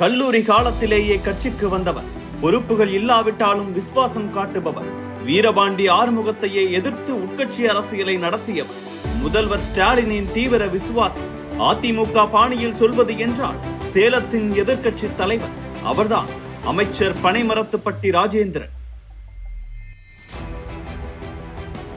கல்லூரி காலத்திலேயே கட்சிக்கு வந்தவர். பொறுப்புகள் இல்லாவிட்டாலும் விசுவாசம் காட்டுபவர். வீரபாண்டி ஆறுமுகத்தையே எதிர்த்து உட்கட்சி அரசியலை நடத்தியவர். முதல்வர் ஸ்டாலினின் தீவிர விசுவாசி. அதிமுக பாணியில் சொல்வது என்றால் சேலத்தின் எதிர்க்கட்சி தலைவர். அவர்தான் அமைச்சர் பனைமரத்துப்பட்டி ராஜேந்திரன்.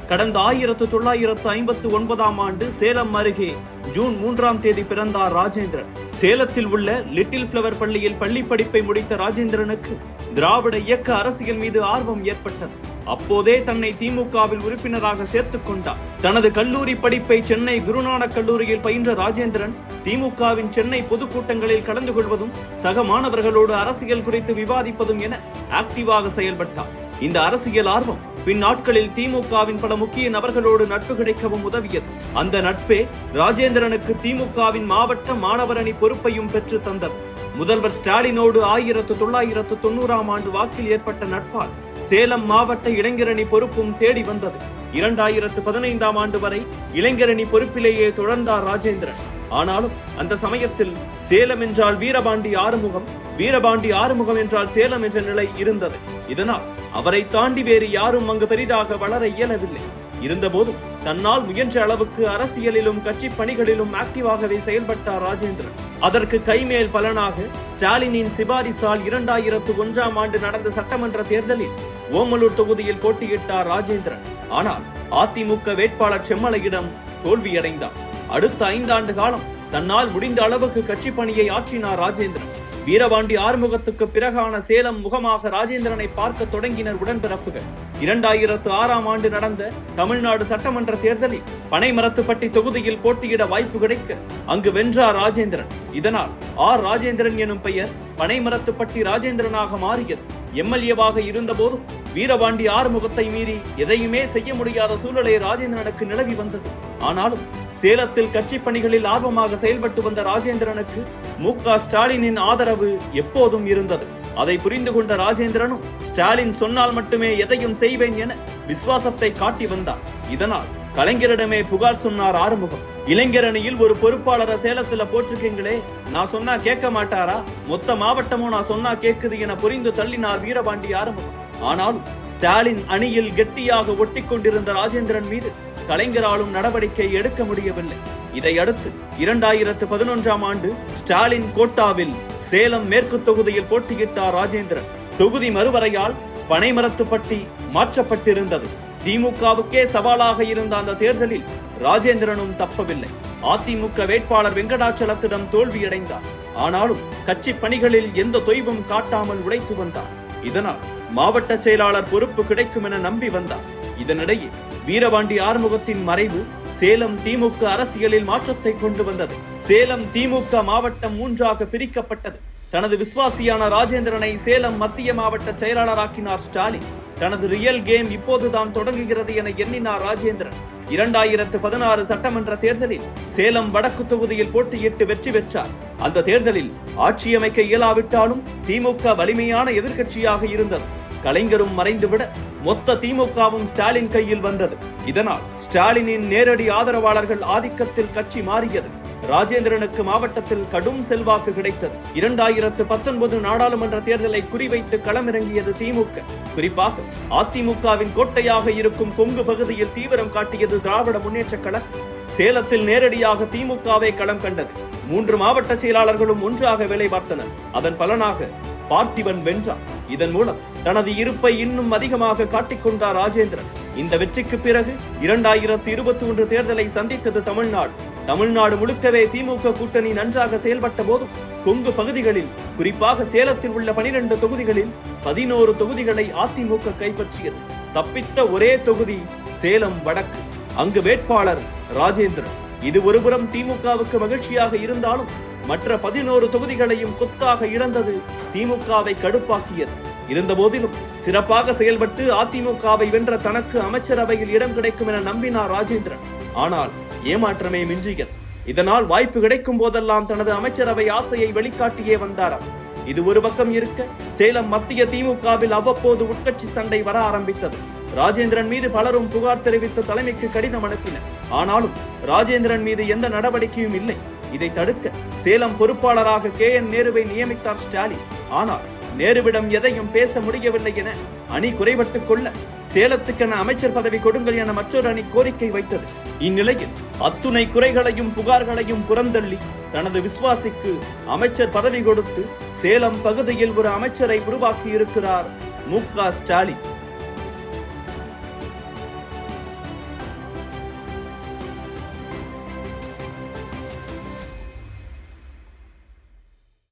கடந்த ஆயிரத்து தொள்ளாயிரத்து ஐம்பத்து ஒன்பதாம் ஆண்டு சேலம் அருகே ஜூன் மூன்றாம் தேதி பிறந்தார் ராஜேந்திரன். சேலத்தில் உள்ள லிட்டில் பிளவர் பள்ளியில் பள்ளி படிப்பை முடித்த ராஜேந்திரனுக்கு திராவிட இயக்க அரசியல் மீது ஆர்வம் ஏற்பட்டது. அப்போதே தன்னை திமுகவில் உறுப்பினராக சேர்த்துக் கொண்டார். தனது கல்லூரி படிப்பை சென்னை குருநானக் கல்லூரியில் பயின்ற ராஜேந்திரன் திமுகவின் சென்னை பொதுக்கூட்டங்களில் கலந்து கொள்வதும் சக மாணவர்களோடு அரசியல் குறித்து விவாதிப்பதும் என ஆக்டிவாக செயல்பட்டார். இந்த அரசியல் ஆர்வம் பின்னாட்களில் திமுகவின் பல முக்கிய நபர்களோடு நட்பு கிடைக்கவும் உதவியது. அந்த நட்பே ராஜேந்திரனுக்கு திமுகவின் மாவட்ட மாணவர் அணி பொறுப்பையும் பெற்று தந்தது. முதல்வர் ஸ்டாலினோடு ஆயிரத்து தொள்ளாயிரத்து தொண்ணூறாம் ஆண்டு வாக்கில் ஏற்பட்ட நட்பால் சேலம் மாவட்ட இளைஞரணி பொறுப்பும் தேடி வந்தது. இரண்டாயிரத்து பதினைந்தாம் ஆண்டு வரை இளைஞரணி பொறுப்பிலேயே தொடர்ந்தார் ராஜேந்திரன். ஆனாலும் அந்த சமயத்தில் சேலம் என்றால் வீரபாண்டி ஆறுமுகம் வீரபாண்டி ஆறுமுகம் என்றால் சேலம் என்ற நிலை இருந்தது. இதனால் அவரை தாண்டி வேறு யாரும் அங்கு பெரிதாக வளர இயலவில்லை. இருந்தபோதும் தன்னால் முயன்ற அளவுக்கு அரசியலிலும் கட்சி பணிகளிலும் ஆக்டிவாகவே செயல்பட்டார் ராஜேந்திரன். அதற்கு கைமேல் பலனாக ஸ்டாலினின் சிபாரிசால் இரண்டாயிரத்து ஒன்றாம் ஆண்டு நடந்த சட்டமன்ற தேர்தலில் ஓமலூர் தொகுதியில் போட்டியிட்டார் ராஜேந்திரன். ஆனால் அதிமுக வேட்பாளர் செம்மலையிடம் தோல்வியடைந்தார். அடுத்த ஐந்தாண்டு காலம் தன்னால் முடிந்த அளவுக்கு கட்சி பணியை ஆற்றினார் ராஜேந்திரன். வீரபாண்டி ஆறுமுகத்துக்கு பிறகான சேலம் முகமாக ராஜேந்திரனை பார்க்க தொடங்கினர் உடன்பிறப்புகள். இரண்டாயிரத்து ஆறாம் ஆண்டு நடந்த தமிழ்நாடு சட்டமன்ற தேர்தலில் பனைமரத்துப்பட்டி தொகுதியில் போட்டியிட வாய்ப்பு கிடைக்க அங்கு வென்றார் ராஜேந்திரன். இதனால் ஆர் ராஜேந்திரன் எனும் பெயர் பனைமரத்துப்பட்டி ராஜேந்திரனாக மாறியது. எம்எல்ஏவாக இருந்தபோதும் வீரபாண்டி ஆறுமுகத்தை மீறி எதையுமே செய்ய முடியாத சூழ்நிலை ராஜேந்திரனுக்கு நிலவி வந்தது. ஆனாலும் சேலத்தில் கட்சி பணிகளில் ஆர்வமாக செயல்பட்டு வந்த ராஜேந்திரனுக்கு மு ஸ்டாலினின் ஆதரவு எப்போதும் இருந்தது. அதை புரிந்து கொண்ட ராஜேந்திரனும் ஸ்டாலின் சொன்னால் மட்டுமே எதையும் செய்வேன் என விசுவாசத்தை காட்டி வந்தார். இதனால் கலைஞரிடமே புகார் சொன்னார் ஆறுமுகம். இளைஞர் அணியில் ஒரு பொறுப்பாளரை சேலத்துல போட்டிருக்கீங்களே நான் சொன்னா கேட்க மாட்டாரா? மொத்த மாவட்டமும் நான் சொன்னா கேக்குது என புரிந்து தள்ளினார் வீரபாண்டி ஆறுமுகம். ஆனால் ஸ்டாலின் அணியில் கெட்டியாக ஒட்டி கொண்டிருந்த ராஜேந்திரன் மீது கலைஞராலும் நடவடிக்கை எடுக்க முடியவில்லை. இதையடுத்து இரண்டாயிரத்து பதினொன்றாம் ஆண்டு ஸ்டாலின் கோட்டாவில் சேலம் மேற்கு தொகுதியில் போட்டியிட்டார் ராஜேந்திரன். தொகுதி மறுவரையால் பனைமரத்துப்பட்டி மாற்றப்பட்டிருந்தது. திமுகவுக்கே சவாலாக இருந்த அந்த தேர்தலில் ராஜேந்திரனும் தப்பவில்லை. அதிமுக வேட்பாளர் வெங்கடாச்சலத்திடம் தோல்வியடைந்தார். ஆனாலும் கட்சி பணிகளில் எந்த தொய்வும் காட்டாமல் உழைத்து வந்தார். இதனால் மாவட்ட செயலாளர் பொறுப்பு கிடைக்கும் என நம்பி வந்தார். இதனிடையே வீரபாண்டி ஆறுமுகத்தின் மறைவு சேலம் திமுக அரசியலில் மாற்றத்தை கொண்டு வந்தது. சேலம் திமுக மாவட்டம் மூன்றாக பிரிக்கப்பட்டது. தனது விசுவாசியான ராஜேந்திரனை சேலம் மத்திய மாவட்ட செயலாளராக்கினார் ஸ்டாலின். தனது ரியல் கேம் இப்போதுதான் தொடங்குகிறது என எண்ணினார் ராஜேந்திரன். இரண்டாயிரத்து பதினாறு சட்டமன்ற தேர்தலில் சேலம் வடக்கு தொகுதியில் போட்டியிட்டு வெற்றி பெற்றார். அந்த தேர்தலில் ஆட்சியமைக்க இயலாவிட்டாலும் திமுக வலிமையான எதிர்க்கட்சியாக இருந்தது. கலைஞரும் மறைந்துவிட மொத்த திமுகவும் ஸ்டாலின் கையில் வந்தது. இதனால் ஸ்டாலினின் நேரடி ஆதரவாளர்கள் ஆதிக்கத்தில் கட்சி மாறியது. ராஜேந்திரனுக்கு மாவட்டத்தில் கடும் செல்வாக்கு கிடைத்தது. இரண்டாயிரத்து பத்தொன்பது நாடாளுமன்ற தேர்தலை குறிவைத்து களமிறங்கியது திமுக. குறிப்பாக அதிமுகவின் கோட்டையாக இருக்கும் கொங்கு பகுதியில் தீவிரம் காட்டியது திராவிட முன்னேற்ற கழகம். சேலத்தில் நேரடியாக திமுகவை களம் கண்டது. மூன்று மாவட்ட செயலாளர்களும் ஒன்றாக வேலை பார்த்தனர். அதன் பலனாக பார்த்திபன் வென்றார். இதன் மூலம் தனது இருப்பை இன்னும் அதிகமாக காட்டிக்கொண்டார் ராஜேந்திரன். இந்த வெற்றிக்கு பிறகு இரண்டாயிரத்து இருபத்தி ஒன்று தேர்தலை சந்தித்தது தமிழ்நாடு. தமிழ்நாடு முழுக்கவே திமுக கூட்டணி நன்றாக செயல்பட்ட போதும் கொங்கு பகுதிகளில் குறிப்பாக சேலத்தில் உள்ள பனிரெண்டு தொகுதிகளில் பதினோரு தொகுதிகளை அதிமுக கைப்பற்றியது. தப்பித்த ஒரே தொகுதி சேலம் வடக்கு. அங்கு வேட்பாளர் ராஜேந்திரன். இது ஒருபுறம் திமுகவுக்கு மகிழ்ச்சியாக இருந்தாலும் மற்ற பதினோரு தொகுதிகளையும் கொத்தாக இழந்தது திமுகவை கடுப்பாக்கியது. இருந்தபோதிலும் சிறப்பாக செயல்பட்டு அதிமுகவை வென்ற தனக்கு அமைச்சரவையில் இடம் கிடைக்கும் என நம்பினார் ராஜேந்திரன். ஆனால் ஏமாற்றமே மிஞ்சியது. இதனால் வாய்ப்பு கிடைக்கும் போதெல்லாம் தனது அமைச்சரவை ஆசையை வெளிக்காட்டியே வந்தாராம். இது ஒரு பக்கம் இருக்க சேலம் மத்திய திமுகவில் அவ்வப்போது உட்கட்சி சண்டை வர ஆரம்பித்தது. ராஜேந்திரன் மீது பலரும் புகார் தெரிவித்து தலைமைக்கு கடிதம் அனுப்பினர். ஆனாலும் ராஜேந்திரன் மீது எந்த நடவடிக்கையும் இல்லை. இதை தடுக்க சேலம் பொறுப்பாளராக கே என் நேருவை நியமித்தார் ஸ்டாலின். ஆனால் நேருவிடம் எதையும் பேச முடியவில்லை என அணி குறைபட்டுக் கொள்ள சேலத்துக்கென அமைச்சர் பதவி கொடுங்கள் என மற்றொரு அணி கோரிக்கை வைத்தது. இந்நிலையில் அத்துணை குறைகளையும் புகார்களையும் புறந்தள்ளி தனது விசுவாசிக்கு அமைச்சர் பதவி கொடுத்து சேலம் பகுதியில் ஒரு அமைச்சரை உருவாக்கி இருக்கிறார் மு க ஸ்டாலின்.